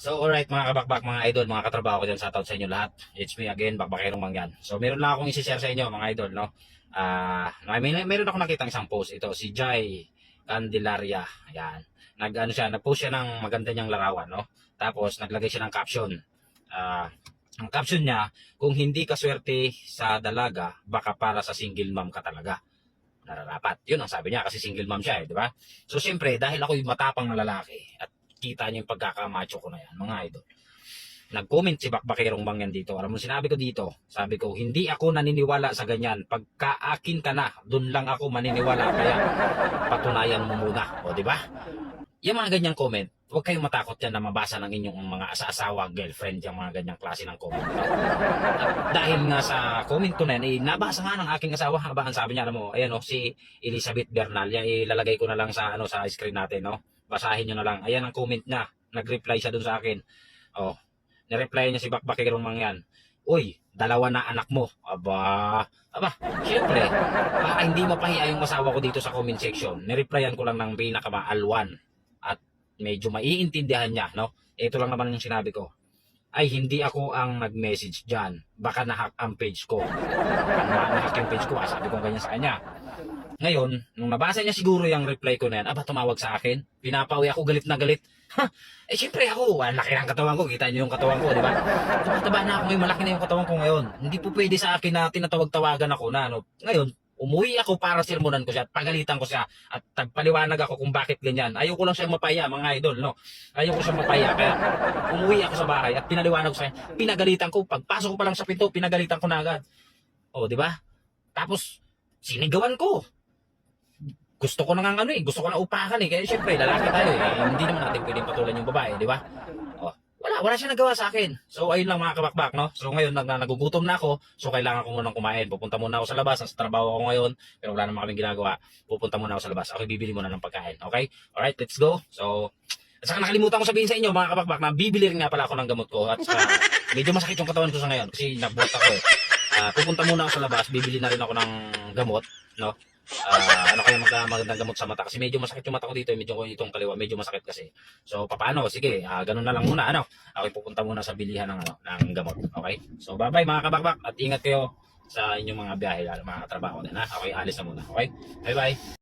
So alright mga kabakbak, mga idol, mga katrabaho ko dyan, shoutout sa inyo lahat. It's me again, Bakbakerong Mangyan. So meron lang akong isi-share sa inyo mga idol, no? Ah, may, meron ako nakita isang post ito, si Jai Candelaria. Ayan. Nag ano siya, nag-post siya ng maganda niyang larawan, no? Tapos naglagay siya ng caption. Ah, ang caption niya, kung hindi ka swerte sa dalaga, baka para sa single mom ka talaga. Nararapat. Yun ang sabi niya kasi single mom siya, eh, di ba? So siyempre, dahil ako yung matapang na lalaki at kita niyo yung pagkakamacho ko na yan, mga idol. Nag-comment si Bakbakirong Bangyan dito. Alam mo, sinabi ko dito, sabi ko, hindi ako naniniwala sa ganyan. Pagka-akin ka na, dun lang ako maniniwala. Kaya patunayan mo muna. O, di ba? Yung mga ganyang comment, huwag kayong matakot yan na mabasa ng inyong mga asa-asawa, girlfriend, yung mga ganyang klase ng comment. Dahil nga sa comment ko na yan, eh, nabasa nga ng aking asawa. Aba, ang sabi niya, alam mo, ayan o, si Elizabeth Bernal, yan, ilalagay ko na lang sa, ano, sa screen natin, no? Basahin nyo na lang. Ayan ang comment niya. Nag-reply siya dun sa akin. Oh, nireply niya si Bakbakirong Mangyan. Uy, dalawa na anak mo. Aba, aba, syempre, baka hindi mapahiya yung asawa ko dito sa comment section. Nireplyan ko lang ng pinakamaalwan at medyo maiintindihan niya, no? Ito lang naman yung sinabi ko. Ay, hindi ako ang nag-message dyan. Baka nahack ang page ko. Baka na- nahack yung page ko, ah, sabi ko ganyan sa kanya. Ngayon, nung nabasa niya siguro yung reply ko na yan, aba, tumawag sa akin. Pinapawi ako galit na galit. Ha? Eh, syempre ako, ang laki ng katawan ko. Kita niyo yung katawan ko, di ba? Tumataba na ako ngayon, malaki na yung katawan ko ngayon. Hindi po pwede sa akin na tinatawag-tawagan ako na, ano. Ngayon, umuwi ako para sirmonan ko siya at pagalitan ko siya at tagpaliwanag ako kung bakit ganyan. Ayoko lang siyang mapaya, mga idol, no? Ayoko siyang mapaya. Kaya umuwi ako sa bahay at pinaliwanag ko kanya. Pinagalitan ko. Pagpasok ko pa lang sa pinto, pinagalitan ko na agad. O, di ba? Tapos, sinigawan ko gusto ko na nga ano eh, gusto ko na upakan eh. Kaya syempre, lalaki tayo eh. Hindi naman natin pwedeng patulan yung babae, di ba? Oh, wala, wala siya nagawa sa akin. So, ayun lang mga kabakbak, no? So, ngayon, nag, nagugutom na ako. So, kailangan ko munang kumain. Pupunta muna ako sa labas. Nasa trabaho ako ngayon. Pero wala naman kaming ginagawa. Pupunta muna ako sa labas. Ako bibili muna ng pagkain. Okay? Alright, let's go. So, at saka nakalimutan ko sabihin sa inyo, mga kabakbak, na bibili rin nga pala ako ng gamot ko. At saka, medyo masakit yung katawan ko sa ngayon. Kasi nabuhat ako eh. Ah, pupunta muna ako sa labas. Bibili na rin ako ng gamot. No? Ah, ano kaya mag magandang gamot sa mata kasi medyo masakit yung mata ko dito, eh. medyo itong kaliwa, medyo masakit kasi. So papaano? Sige, ah, ganun na lang muna ano. Ako pupunta muna sa bilihan ng ano, ng gamot. Okay? So bye-bye mga kabakbak at ingat kayo sa inyong mga biyahe, lalo mga trabaho din ha. Okay, alis na muna. Okay? Bye-bye.